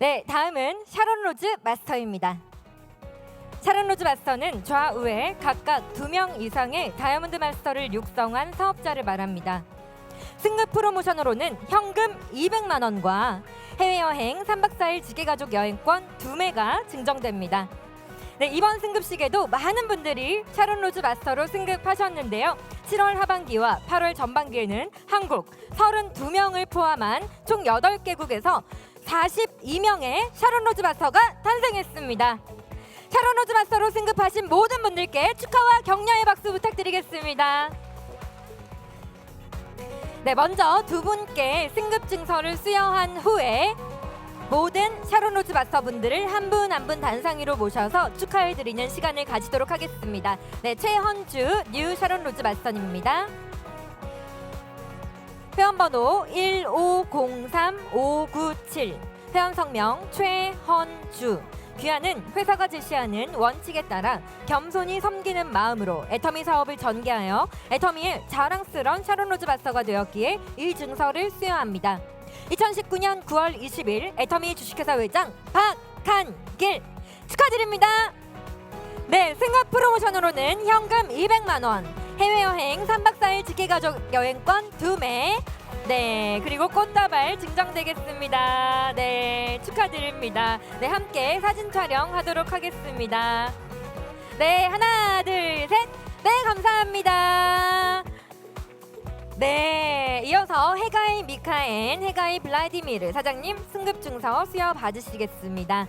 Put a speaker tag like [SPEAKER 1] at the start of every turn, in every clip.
[SPEAKER 1] 네, 다음은 샤론 로즈 마스터입니다. 샤론 로즈 마스터는 좌우에 각각 두 명 이상의 다이아몬드 마스터를 육성한 사업자를 말합니다. 승급 프로모션으로는 현금 200만 원과 해외여행 3박 4일 직계가족 여행권 두 매가 증정됩니다. 네, 이번 승급식에도 많은 분들이 샤론 로즈 마스터로 승급하셨는데요. 7월 하반기와 8월 전반기에는 한국 32명을 포함한 총 8개국에서 42명의 샤론 로즈 마스터가 탄생했습니다. 샤론 로즈 마스터로 승급하신 모든 분들께 축하와 격려의 박수 부탁드리겠습니다. 네, 먼저 두 분께 승급 증서를 수여한 후에 모든 샤론 로즈 마스터 분들을 한 분 한 분 단상위로 모셔서 축하해 드리는 시간을 가지도록 하겠습니다. 네, 최헌주 뉴 샤론 로즈 마스터님입니다. 회원번호 1503597 회원 성명 최헌주 귀하는 회사가 제시하는 원칙에 따라 겸손히 섬기는 마음으로 애터미 사업을 전개하여 애터미의 자랑스런 샤론 로즈 마스터가 되었기에 이 증서를 수여합니다. 2019년 9월 20일 애터미 주식회사 회장 박한길 축하드립니다. 네, 승급 프로모션으로는 현금 200만 원, 해외여행 3박 4일 직계가족 여행권 2매, 네, 그리고 꽃다발 증정되겠습니다. 네, 축하드립니다. 네, 함께 사진 촬영하도록 하겠습니다. 네, 하나, 둘, 셋. 네, 감사합니다. 네, 이어서 해가이 미카엔, 해가이 블라디미르 사장님 승급 증서 수여 받으시겠습니다.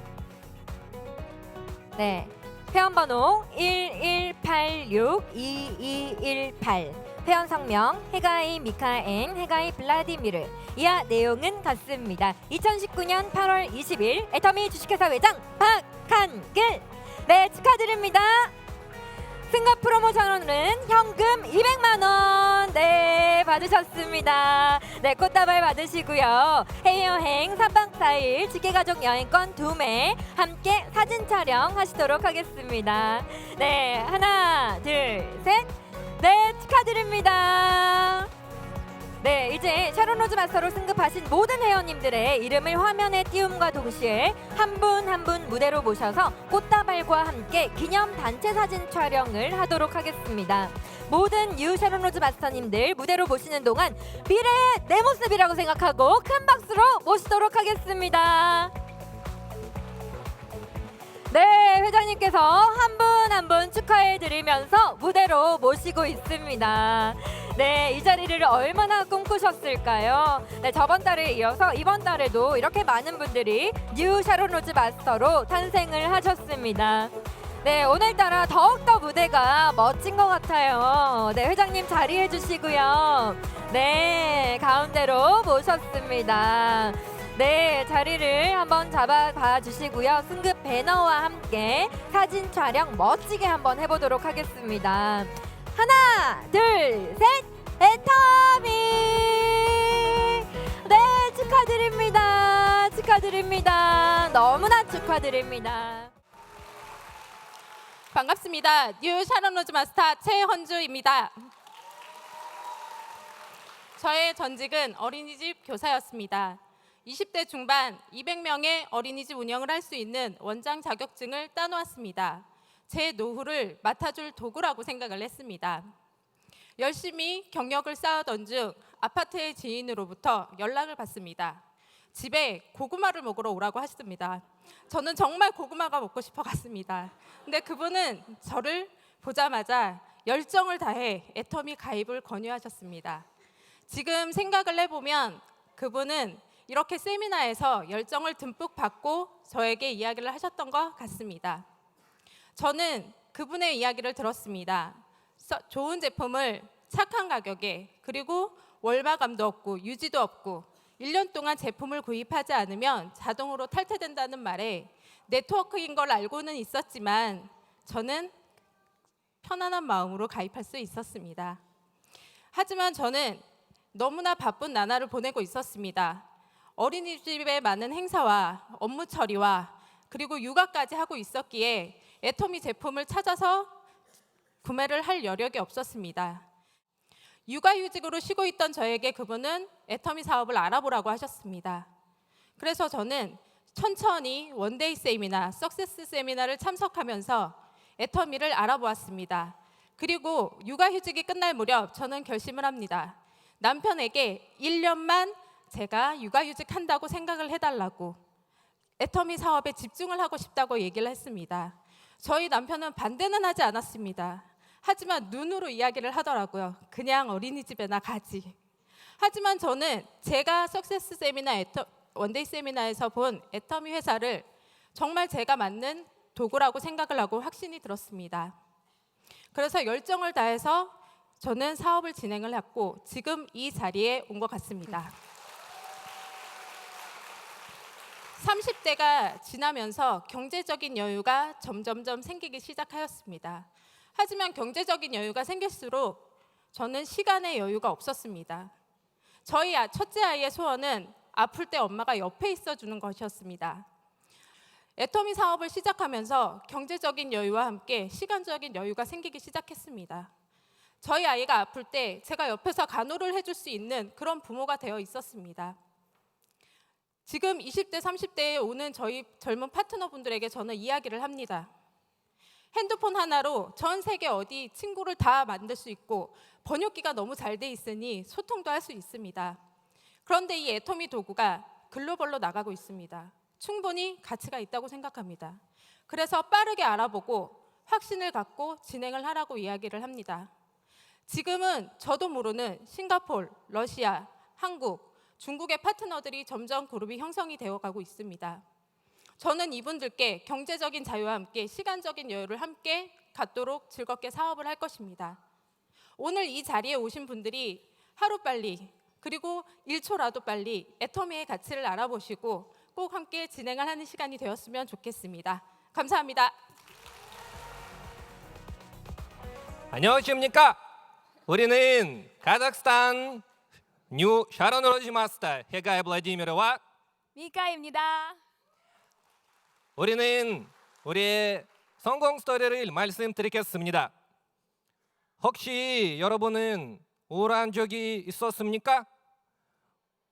[SPEAKER 1] 네, 회원번호 11862218 회원 성명 해가이 미카엔, 해가이 블라디미르 이하 내용은 같습니다. 2019년 8월 20일 애터미 주식회사 회장 박한길 네 축하드립니다. 승급 프로모션으로는 현금 200만 원, 네 받으셨습니다. 네 꽃다발 받으시고요. 해외여행 3박 4일 직계가족 여행권 두매 함께 사진 촬영하시도록 하겠습니다. 네 하나 둘 셋, 네 축하드립니다. 네, 이제 샤론 로즈 마스터로 승급하신 모든 회원님들의 이름을 화면에 띄움과 동시에 한 분 한 분 무대로 모셔서 꽃다발과 함께 기념 단체 사진 촬영을 하도록 하겠습니다. 모든 유 샤론 로즈 마스터님들 무대로 모시는 동안 미래의 내 모습이라고 생각하고 큰 박수로 모시도록 하겠습니다. 네, 회장님께서 한 분 한 분 축하해 드리면서 무대로 모시고 있습니다. 네, 이 자리를 얼마나 꿈꾸셨을까요? 네, 저번 달에 이어서 이번 달에도 이렇게 많은 분들이 뉴 샤론 로즈 마스터로 탄생을 하셨습니다. 네, 오늘따라 더욱더 무대가 멋진 것 같아요. 네, 회장님 자리해 주시고요. 네, 가운데로 모셨습니다. 네, 자리를 한번 잡아봐 주시고요. 승급 배너와 함께 사진 촬영 멋지게 한번 해보도록 하겠습니다. 하나, 둘, 셋, 애터미! 네, 축하드립니다. 축하드립니다. 너무나 축하드립니다.
[SPEAKER 2] 반갑습니다. 뉴 샤론 로즈 마스터 최헌주입니다. 저의 전직은 어린이집 교사였습니다. 20대 중반 200명의 어린이집 운영을 할 수 있는 원장 자격증을 따놓았습니다. 제 노후를 맡아줄 도구라고 생각을 했습니다. 열심히 경력을 쌓아던 중 아파트의 지인으로부터 연락을 받습니다. 집에 고구마를 먹으러 오라고 하셨습니다. 저는 정말 고구마가 먹고 싶어 갔습니다. 근데 그분은 저를 보자마자 열정을 다해 애터미 가입을 권유하셨습니다. 지금 생각을 해보면 그분은 이렇게 세미나에서 열정을 듬뿍 받고 저에게 이야기를 하셨던 것 같습니다. 저는 그분의 이야기를 들었습니다. 써- 좋은 제품을 착한 가격에 그리고 월마감도 없고 유지도 없고 1년 동안 제품을 구입하지 않으면 자동으로 탈퇴된다는 말에 네트워크인 걸 알고는 있었지만 저는 편안한 마음으로 가입할 수 있었습니다. 하지만 저는 너무나 바쁜 나날을 보내고 있었습니다. 어린이집의 많은 행사와 업무 처리와 그리고 육아까지 하고 있었기에 애터미 제품을 찾아서 구매를 할 여력이 없었습니다. 육아휴직으로 쉬고 있던 저에게 그분은 애터미 사업을 알아보라고 하셨습니다. 그래서 저는 천천히 원데이 세미나, 석세스 세미나를 참석하면서 애터미를 알아보았습니다. 그리고 육아휴직이 끝날 무렵 저는 결심을 합니다. 남편에게 1년만 제가 육아휴직 한다고 생각을 해달라고 애터미 사업에 집중을 하고 싶다고 얘기를 했습니다. 저희 남편은 반대는 하지 않았습니다. 하지만 눈으로 이야기를 하더라고요. 그냥 어린이집에나 가지. 하지만 저는 제가 석세스 세미나 애터, 원데이 세미나에서 본 애터미 회사를 정말 제가 맞는 도구라고 생각을 하고 확신이 들었습니다. 그래서 열정을 다해서 저는 사업을 진행을 했고 지금 이 자리에 온 것 같습니다. 30대가 지나면서 경제적인 여유가 점점점 생기기 시작하였습니다. 하지만 경제적인 여유가 생길수록 저는 시간의 여유가 없었습니다. 저희 아- 첫째 아이의 소원은 아플 때 엄마가 옆에 있어 주는 것이었습니다. 애터미 사업을 시작하면서 경제적인 여유와 함께 시간적인 여유가 생기기 시작했습니다. 저희 아이가 아플 때 제가 옆에서 간호를 해줄 수 있는 그런 부모가 되어 있었습니다. 지금 20대, 30대에 오는 저희 젊은 파트너분들에게 저는 이야기를 합니다. 핸드폰 하나로 전 세계 어디 친구를 다 만들 수 있고 번역기가 너무 잘 돼 있으니 소통도 할 수 있습니다. 그런데 이 애터미 도구가 글로벌로 나가고 있습니다. 충분히 가치가 있다고 생각합니다. 그래서 빠르게 알아보고 확신을 갖고 진행을 하라고 이야기를 합니다. 지금은 저도 모르는 싱가폴, 러시아, 한국, 중국의 파트너들이 점점 그룹이 형성이 되어 가고 있습니다. 저는 이분들께 경제적인 자유와 함께 시간적인 여유를 함께 갖도록 즐겁게 사업을 할 것입니다. 오늘 이 자리에 오신 분들이 하루빨리 그리고 1초라도 빨리 애터미의 가치를 알아보시고 꼭 함께 진행을 하는 시간이 되었으면 좋겠습니다. 감사합니다.
[SPEAKER 3] 안녕하십니까? 우리는 카자흐스탄 뉴 샤론으로 지마스터 헤가의 블라디미르와
[SPEAKER 4] 미카입니다.
[SPEAKER 3] 우리는 우리의 성공 스토리를 말씀드리겠습니다. 혹시 여러분은 우울한 적이 있었습니까?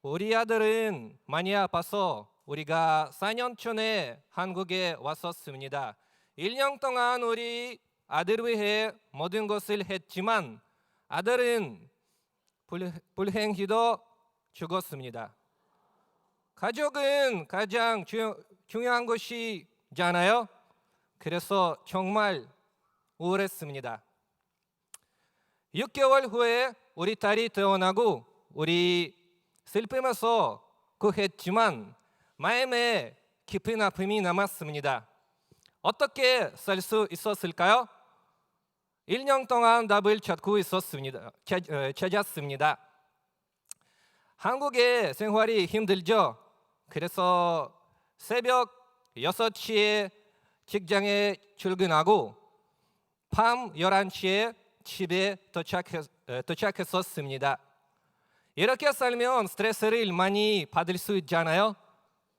[SPEAKER 3] 우리 아들은 많이 아파서 우리가 4년 전에 한국에 왔었습니다. 1년 동안 우리 아들 위해 모든 것을 했지만 아들은 불, 불행히도 죽었습니다. 가족은 가장 주, 중요한 것이잖아요. 그래서 정말 우울했습니다. 6개월 후에 우리 딸이 태어나고 우리 슬픔에서 구했지만 마음에 깊은 아픔이 남았습니다. 어떻게 살 수 있었을까요? 1년 동안 답을 찾고 있었습니다. 찾- 어, 찾았습니다. 한국의 생활이 힘들죠. 그래서 새벽 6시에 직장에 출근하고 밤 11시에 집에 도착했, 어, 도착했 었습니다. 이렇게 살면 스트레스를 많이 받을 수 있잖아요.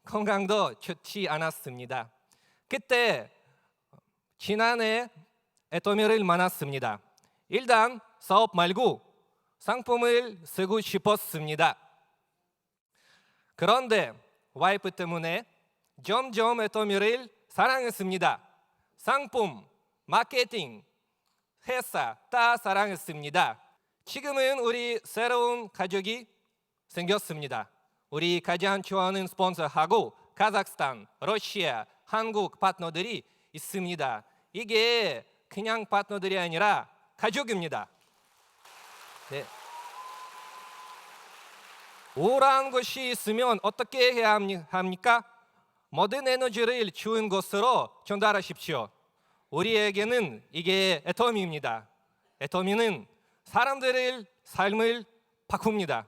[SPEAKER 3] 건강도 좋지 않았습니다. 그때 지난해 애터미를 만났습니다. 일단 사업 말고 상품을 쓰고 싶었습니다. 그런데 와이프 때문에 점점 애터미를 사랑했습니다. 상품, 마케팅, 회사 다 사랑했습니다. 지금은 우리 새로운 가족이 생겼습니다. 우리 가장 좋아하는 스폰서하고 카자흐스탄, 러시아, 한국 파트너들이 있습니다. 이게 그냥 파트너들이 아니라 가족입니다. 네. 우울한 것이 있으면 어떻게 해야 합니- 합니까? 모든 에너지를 좋은 것으로 전달하십시오. 우리에게는 이게 애터미입니다. 애터미는 사람들의 삶을 바꿉니다.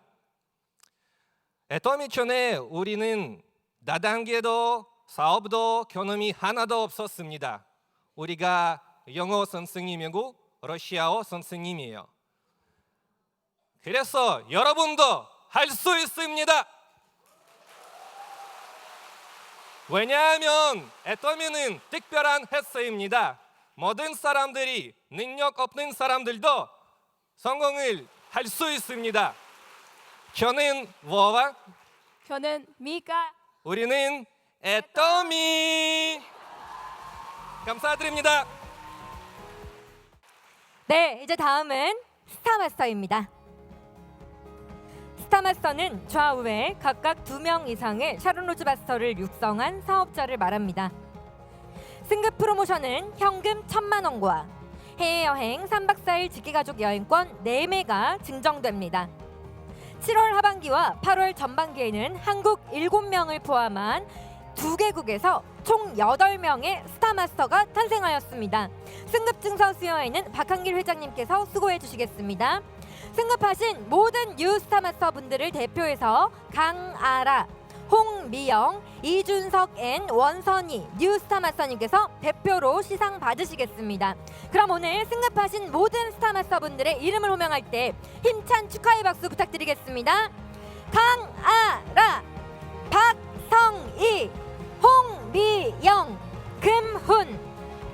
[SPEAKER 3] 애터미 전에 우리는 나단계도 사업도 경험이 하나도 없었습니다. 우리가 영어 선생님이고 러시아어 선생님이에요. 그래서 여러분도 할 수 있습니다. 왜냐하면 애터미는 특별한 회사입니다. 모든 사람들이 능력 없는 사람들도 성공을 할 수 있습니다. 저는 워와
[SPEAKER 4] 저는 미카.
[SPEAKER 3] 우리는 애터미 감사드립니다.
[SPEAKER 1] 네, 이제 다음은 스타마스터입니다. 스타마스터는 좌우에 각각 두 명 이상의 샤론로즈 마스터를 육성한 사업자를 말합니다. 승급 프로모션은 현금 천만 원과 해외여행 3박 4일 직계가족 여행권 4매가 증정됩니다. 7월 하반기와 8월 전반기에는 한국 7명을 포함한 두 개국에서 총 8명의 스타마스터가 탄생하였습니다. 승급 증서 수여에는 박한길 회장님께서 수고해 주시겠습니다. 승급하신 모든 뉴 스타마스터 분들을 대표해서 강아라, 홍미영, 이준석 앤 원선희 뉴스타마스터님께서 대표로 시상 받으시겠습니다. 그럼 오늘 승급하신 모든 스타마스터 분들의 이름을 호명할 때 힘찬 축하의 박수 부탁드리겠습니다. 강아라, 박 성희, 홍미영, 금훈,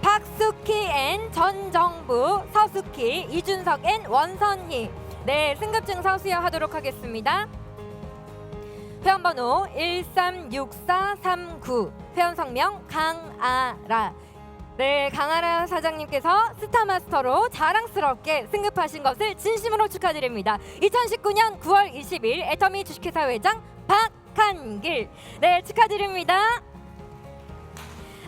[SPEAKER 1] 박수키 앤 전정부, 서수키, 이준석 앤 원선희. 네, 승급증 서 수여하도록 하겠습니다. 회원번호 136439 회원 성명 강아라 네 강아라 사장님께서 스타마스터로 자랑스럽게 승급하신 것을 진심으로 축하드립니다 2019년 9월 20일 애터미 주식회사 회장 박 한 길 네 축하드립니다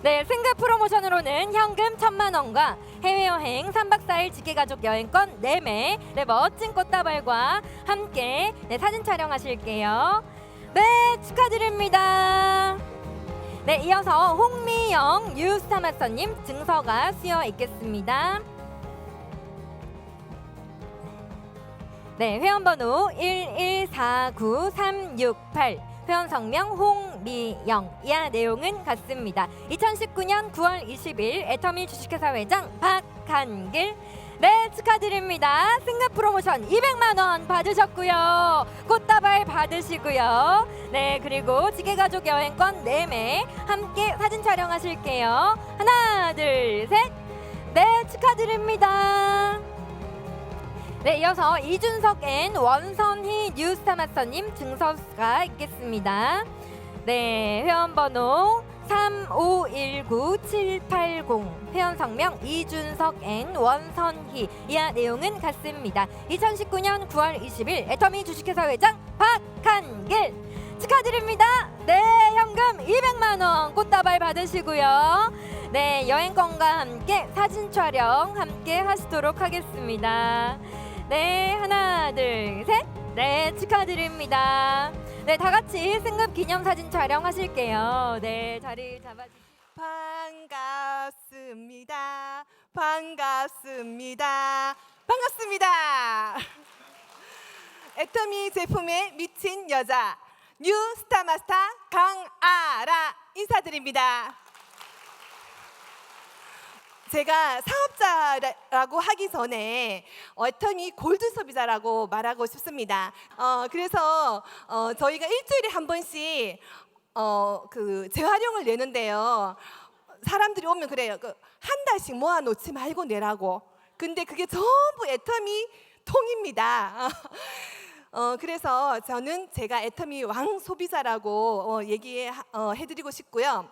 [SPEAKER 1] 네, 승급 프로모션으로는 현금 천만 원과 해외여행 3박 4일 직계가족 여행권 4매, 네, 멋진 꽃다발과 함께 네, 사진 촬영하실게요. 네, 축하드립니다. 네, 이어서 홍미영 뉴스타마스터님 증서가 수여 있겠습니다. 네, 회원번호 1149368 회원 성명 홍미영 이하 내용은 같습니다. 2019년 9월 20일 애터미 주식회사 회장 박한길 네 축하드립니다. 승급 프로모션 200만 원 받으셨고요. 꽃다발 받으시고요. 네 그리고 지게가족 여행권 4매 함께 사진 촬영하실게요. 하나 둘 셋. 네 축하드립니다. 네, 이어서 이준석 앤 원선희 뉴스타마스터님 증서가 있겠습니다. 네, 회원번호 3519780 회원 성명 이준석 앤 원선희 이하 내용은 같습니다. 2019년 9월 20일 애터미 주식회사 회장 박한길 축하드립니다. 네, 현금 200만 원 꽃다발 받으시고요. 네, 여행권과 함께 사진 촬영 함께 하시도록 하겠습니다. 네, 하나, 둘, 셋. 네, 축하드립니다. 네, 다 같이 승급 기념 사진 촬영하실게요. 네, 자리 잡아주세요.
[SPEAKER 5] 반갑습니다. 반갑습니다. 반갑습니다. 애터미 제품에 미친 여자 뉴 스타마스터 강아라 인사드립니다. 제가 사업자라고 하기 전에 어, 애터미 골드 소비자라고 말하고 싶습니다. 어, 그래서 어, 저희가 일주일에 한 번씩 어, 그 재활용을 내는데요. 사람들이 오면 그래요. 그, 한 달씩 모아놓지 말고 내라고. 근데 그게 전부 애터미 통입니다. 어, 그래서 저는 제가 애터미 왕 소비자라고 어, 얘기해 어, 해드리고 싶고요.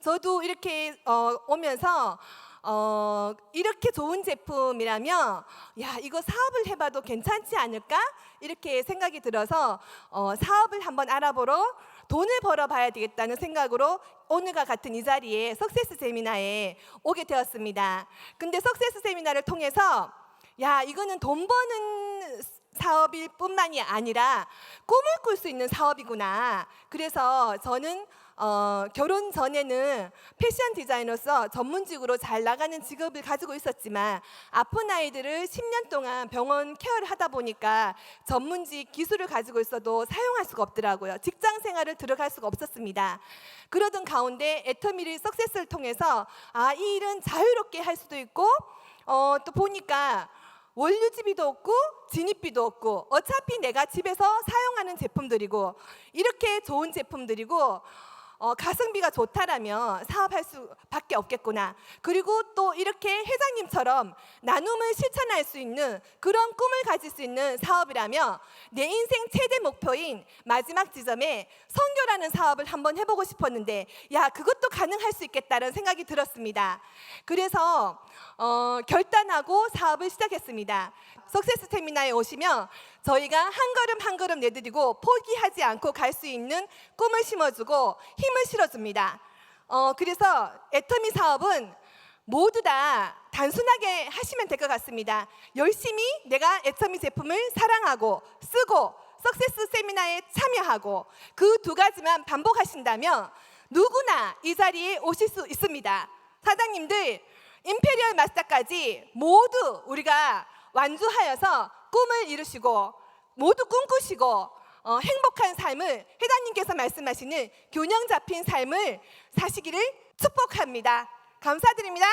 [SPEAKER 5] 저도 이렇게 어, 오면서 어, 이렇게 좋은 제품이라면 야 이거 사업을 해봐도 괜찮지 않을까 이렇게 생각이 들어서 어, 사업을 한번 알아보러 돈을 벌어봐야 되겠다는 생각으로 오늘과 같은 이 자리에 석세스 세미나에 오게 되었습니다. 근데 석세스 세미나를 통해서 야 이거는 돈 버는 사업일 뿐만이 아니라 꿈을 꿀 수 있는 사업이구나. 그래서 저는 어, 결혼 전에는 패션 디자이너로서 전문직으로 잘 나가는 직업을 가지고 있었지만 아픈 아이들을 10년 동안 병원 케어를 하다 보니까 전문직 기술을 가지고 있어도 사용할 수가 없더라고요. 직장 생활을 들어갈 수가 없었습니다. 그러던 가운데 애터미리 석세스를 통해서 아, 이 일은 자유롭게 할 수도 있고 어, 또 보니까 원료지비도 없고 진입비도 없고 어차피 내가 집에서 사용하는 제품들이고 이렇게 좋은 제품들이고 어, 가성비가 좋다라면 사업할 수밖에 없겠구나. 그리고 또 이렇게 회장님처럼 나눔을 실천할 수 있는 그런 꿈을 가질 수 있는 사업이라면 내 인생 최대 목표인 마지막 지점에 선교라는 사업을 한번 해보고 싶었는데 야 그것도 가능할 수 있겠다는 생각이 들었습니다. 그래서 어, 결단하고 사업을 시작했습니다. 석세스 세미나에 오시면 저희가 한 걸음 한 걸음 내드리고 포기하지 않고 갈 수 있는 꿈을 심어주고 힘을 실어줍니다. 어, 그래서 애터미 사업은 모두 다 단순하게 하시면 될 것 같습니다. 열심히 내가 애터미 제품을 사랑하고 쓰고 석세스 세미나에 참여하고 그 두 가지만 반복하신다면 누구나 이 자리에 오실 수 있습니다. 사장님들 임페리얼 마스터까지 모두 우리가 완주하여서 꿈을 이루시고 모두 꿈꾸시고 어, 행복한 삶을 회장님께서 말씀하시는 균형 잡힌 삶을 사시기를 축복합니다. 감사드립니다.